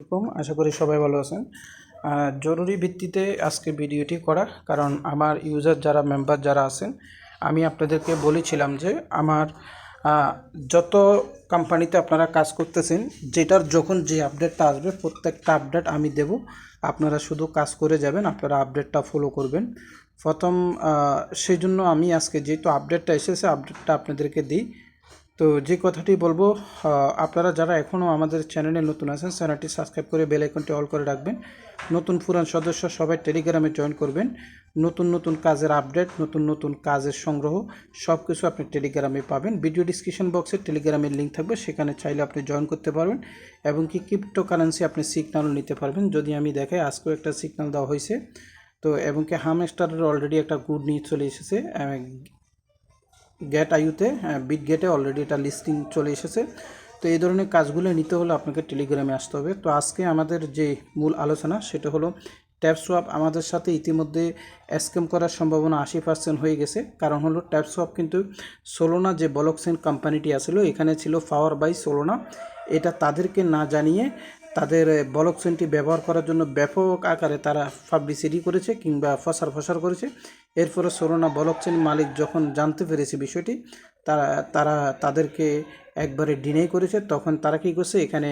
আলাইকুম। আশা করি সবাই ভালো আছেন। জরুরি ভিত্তিতে আজকে ভিডিওটি করা কারণ আমার ইউজার যারা মেম্বার যারা আছেন, আমি আপনাদেরকে বলেছিলাম যে আমার যত কোম্পানিতে আপনারা কাজ করতেছেন, যেটার যখন যে আপডেটটা আসবে, প্রত্যেকটা আপডেট আমি দেব। আপনারা শুধু কাজ করে যাবেন, আপনারা আপডেটটা ফলো করবেন। প্রথম সেই জন্য আমি আজকে যেহেতু আপডেটটা এসেছে আপডেটটা আপনাদেরকে দিই। তো যে কথাটি বলব আপনারা যারা এখনও আমাদের চ্যানেলে নতুন আছেন, চ্যানেলটি সাবস্ক্রাইব করে বেল আইকনটি অল করে রাখবেন। নতুন পুরান সদস্য সবাই টেলিগ্রামে জয়েন করবেন। নতুন নতুন কাজের আপডেট, নতুন নতুন কাজের সংগ্রহ সব কিছু আপনি টেলিগ্রামে পাবেন। ভিডিও ডিসক্রিপশন বক্সে টেলিগ্রামের লিঙ্ক থাকবে, সেখানে চাইলে আপনি জয়েন করতে পারবেন এবং কি ক্রিপ্টো কারেন্সি আপনি সিগন্যালও নিতে পারবেন। যদি আমি দেখাই, আজকেও একটা সিগনাল দেওয়া হয়েছে। তো, এবং কি হামস্টারের অলরেডি একটা গুড নিউজ চলে এসেছে গেট আইউতে বিট গেটে অলরেডি এটা লিস্টিং চলে এসেছে। তো এই ধরনের কাজগুলো নিতে হলে আপনাকে টেলিগ্রামে আসতে হবে। তো আজকে আমাদের যে মূল আলোচনা, সেটা হলো ট্যাপ সোয়াপ আমাদের সাথে ইতিমধ্যে স্ক্যাম করার সম্ভাবনা আশি পার্সেন্ট হয়ে গেছে। কারণ হলো ট্যাপ সোয়াপ কিন্তু সোলোনা যে বলকসেন কোম্পানিটি আসলো এখানে ছিল পাওয়ার বাই সোলোনা এটা তাদেরকে না জানিয়ে তাদের বলকসেনটি ব্যবহার করার জন্য ব্যাপক আকারে তারা পাবলিসিটি করেছে কিংবা ফসার ফসার করেছে। এরপরে সোলোনা বলকচেন মালিক যখন জানতে পেরেছে বিষয়টি, তারা তারা তাদেরকে একবারে ডিনাই করেছে। তখন তারা কী করছে? এখানে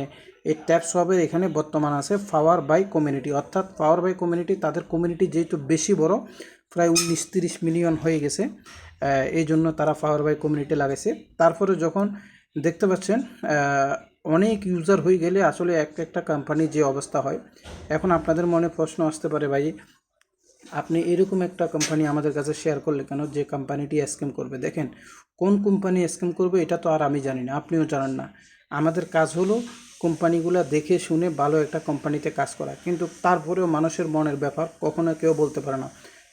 এই ট্যাপ সবের এখানে বর্তমান আছে পাওয়ার বাই কমিউনিটি অর্থাৎ পাওয়ার বাই কমিউনিটি তাদের কমিউনিটি যেহেতু বেশি বড়, প্রায় উনিশ তিরিশ মিলিয়ন হয়ে গেছে এই জন্য তারা পাওয়ার বাই কমিউনিটি লাগাইছে। তারপরে যখন দেখতে পাচ্ছেন অনেক ইউজার হয়ে গেলে আসলে একটা একটা কোম্পানির যে অবস্থা হয়। এখন আপনাদের মনে প্রশ্ন আসতে পারে, ভাই, আপনি এরকম একটা কোম্পানি আমাদের কাছে শেয়ার করলে কেন? যে কোম্পানিটি স্ক্যাম করবে। দেখেন, কোন কোম্পানি স্ক্যাম করবে এটা তো আর আমি জানি না, আপনিও জানেন না। আমাদের কাজ হলো কোম্পানিগুলো দেখে শুনে ভালো একটা কোম্পানিতে কাজ করা। কিন্তু তারপরেও মানুষের মনের ব্যাপার কখনো কেউ বলতে পারে না।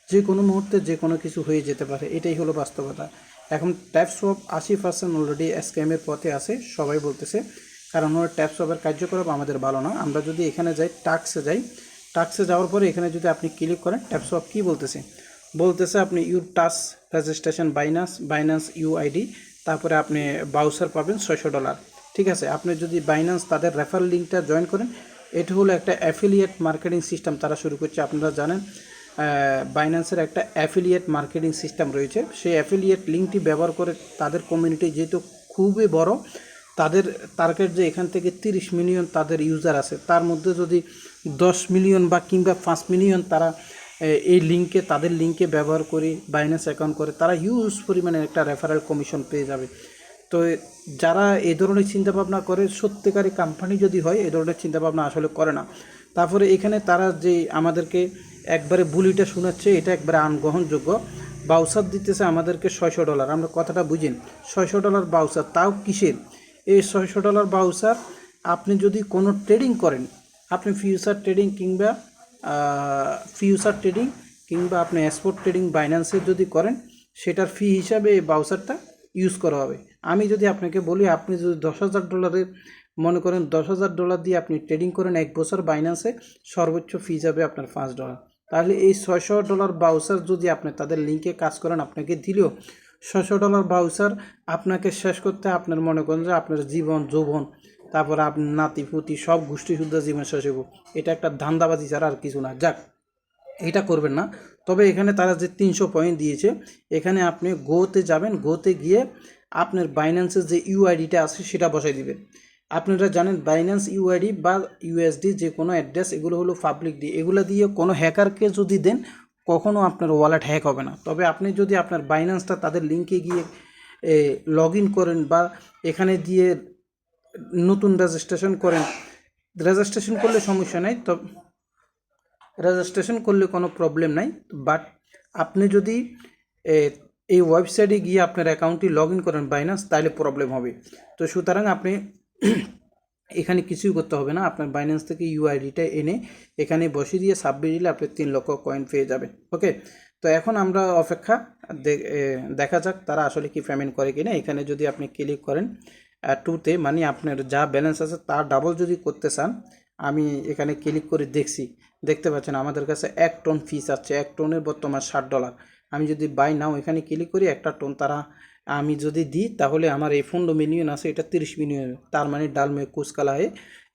যে কোনো মুহূর্তে যে কোনো কিছু হয়ে যেতে পারে, এটাই হলো বাস্তবতা। এখন ট্যাপ সোয়াপ আশি পার্সেন্ট অলরেডি স্ক্যামের পথে আছে, সবাই বলতেছে কারণ হলো ট্যাপ সোয়াপের কার্যকলাপ আমাদের ভালো না। আমরা যদি এখানে যাই টাক্সে যাই টাক্সে যাওয়ার পরে এখানে যদি আপনি ক্লিক করেন ট্যাপ সোয়াপ কী বলতেছে? বলতেছে আপনি ইউ টাস রেজিস্ট্রেশন বাইনান্স বাইনান্স ইউআইডি তারপরে আপনি বাউসার পাবেন ছয়শো ডলার ঠিক আছে, আপনি যদি বাইনান্স তাদের রেফার লিঙ্কটা জয়েন করেন, এটা হলো একটা অ্যাফিলিয়েট মার্কেটিং সিস্টেম তারা শুরু করছে। আপনারা জানেন বাইন্যান্সের একটা অ্যাফিলিয়েট মার্কেটিং সিস্টেম রয়েছে। সেই অ্যাফিলিয়েট লিঙ্কটি ব্যবহার করে তাদের কমিউনিটি যেহেতু খুবই বড় তাদের টার্গেট যে এখান থেকে তিরিশ মিলিয়ন তাদের ইউজার আছে, তার মধ্যে যদি দশ মিলিয়ন বা কিংবা পাঁচ মিলিয়ন তারা এই লিঙ্কে তাদের লিঙ্কে ব্যবহার করে বাইন্যান্স অ্যাকাউন্ট করে, তারা হিউজ পরিমাণে একটা রেফারেল কমিশন পেয়ে যাবে। তো যারা এই ধরনের চিন্তাভাবনা করে, সত্যিকারী কোম্পানি যদি হয় এই ধরনের চিন্তাভাবনা আসলে করে না। তারপরে এখানে তারা যে আমাদেরকে একবারে বুলিটা শোনাচ্ছে, এটা একবারে আনগ্রহণযোগ্য। বাউসার দিতেছে আমাদেরকে ছয়শো ডলার আমরা কথাটা বুঝেন। ছয়শো ডলার বাউসার তাও কিসের? এই ছয়শো ডলার বাউসার আপনি যদি কোনো ট্রেডিং করেন, আপনি ফিউচার ট্রেডিং কিংবা ফিউচার ট্রেডিং কিংবা আপনি এক্সপোর্ট ট্রেডিং বাইন্যান্সে যদি করেন, সেটার ফি হিসাবে এই বাউসারটা ইউজ করা হবে। আমি যদি আপনাকে বলি, আপনি যদি দশ হাজার ডলারের মনে করেন দশ হাজার ডলার দিয়ে আপনি ট্রেডিং করেন এক বছর বাইন্যান্সে সর্বোচ্চ ফি যাবে আপনার পাঁচ ডলার তাহলে এই ছয়শো ডলার বাউসার যদি আপনি তাদের লিঙ্কে কাজ করেন, আপনাকে দিলেও ছশো ডলার বাউসার আপনাকে শেষ করতে আপনার মনে করেন যে আপনার জীবন, যৌবন, তারপর আপনার নাতি, পুতি সব গোষ্ঠী শুদ্ধ জীবন শেষ হইব। এটা একটা ধান্দাবাজি ছাড়া আর কিছু না। যাক, এটা করবেন না। তবে এখানে তারা যে তিনশো পয়েন্ট দিয়েছে, এখানে আপনি গোতে যাবেন, গোতে গিয়ে আপনার বাইন্যান্সের যে ইউআইডিটা আছে সেটা বসাই দিবেন। আপনারা জানেন বাইন্যান্স ইউআইডি বা ইউএসডি যে কোনো অ্যাড্রেস এগুলো হলো পাবলিক ডি এগুলো দিয়ে কোনো হ্যাকারকে যদি দেন কখনও আপনার ওয়ালেট হ্যাক হবে না। তবে আপনি যদি আপনার বাইন্যান্সটা তাদের লিঙ্কে গিয়ে লগ ইন করেন বা এখানে দিয়ে নতুন রেজিস্ট্রেশন করেন রেজিস্ট্রেশন করলে সমস্যা নাই। তো রেজিস্ট্রেশন করলে কোনো প্রবলেম নাই। বাট আপনি যদি এই ওয়েবসাইটে গিয়ে আপনার অ্যাকাউন্টটি লগ ইন করেন বাইন্যান্স তাহলে প্রবলেম হবে। তো সুতরাং আপনি এখানে কিছুই করতে হবে না। আপনার বাইন্যান্স থেকে ইউআইডিটা এনে এখানে বসিয়ে দিয়ে সাবমিট দিলে আপনি তিন লক্ষ কয়েন পেয়ে যাবেন। ওকে তো এখন আমরা অপেক্ষা দেখা যাক তারা আসলে কি পেমেন্ট করে কিনা। এখানে যদি আপনি ক্লিক করেন টুতে মানে আপনার যা ব্যালেন্স আছে তার ডাবল যদি করতে চান, আমি এখানে ক্লিক করে দেখছি। দেখতে পাচ্ছেন আমাদের কাছে এক টন ফিস আছে। এক টনের বর্তমান ষাট ডলার আমি যদি বাই নাও এখানে ক্লিক করি, একটা টন তারা আমি যদি দিই, তাহলে আমার এই পনেরো মিলিয়ন আছে, এটা তিরিশ মিলিয়ন তার মানে ডাল মে কুচকালা হয়ে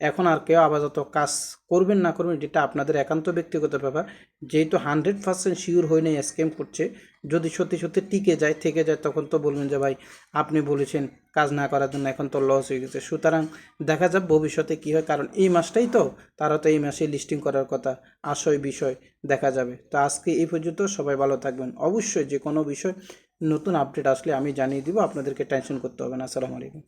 এখন আর কেউ আপাতত কাজ করবেন না করবেন, যেটা আপনাদের একান্ত ব্যক্তিগত ব্যাপার, যেহেতু হান্ড্রেড পার্সেন্ট শিওর হয়ে নেই স্ক্যাম করছে, যদি সত্যি সত্যি টিকে যায়, থেকে যায়, তখন তো বলবেন যে, ভাই, আপনি বলেছেন কাজ না করার জন্য এখন তো লস হয়ে গেছে। সুতরাং দেখা যাক ভবিষ্যতে কী হয়, কারণ এই মাসটাই তো, তারা তো এই মাসে লিস্টিং করার কথা আশয় বিষয় দেখা যাবে। তো আজকে এই পর্যন্ত সবাই ভালো থাকবেন। অবশ্যই যে কোনো বিষয় নতুন আপডেট আসলে আমি জানিয়ে দিব আপনাদেরকে টেনশন করতে হবে না। আসসালামু আলাইকুম।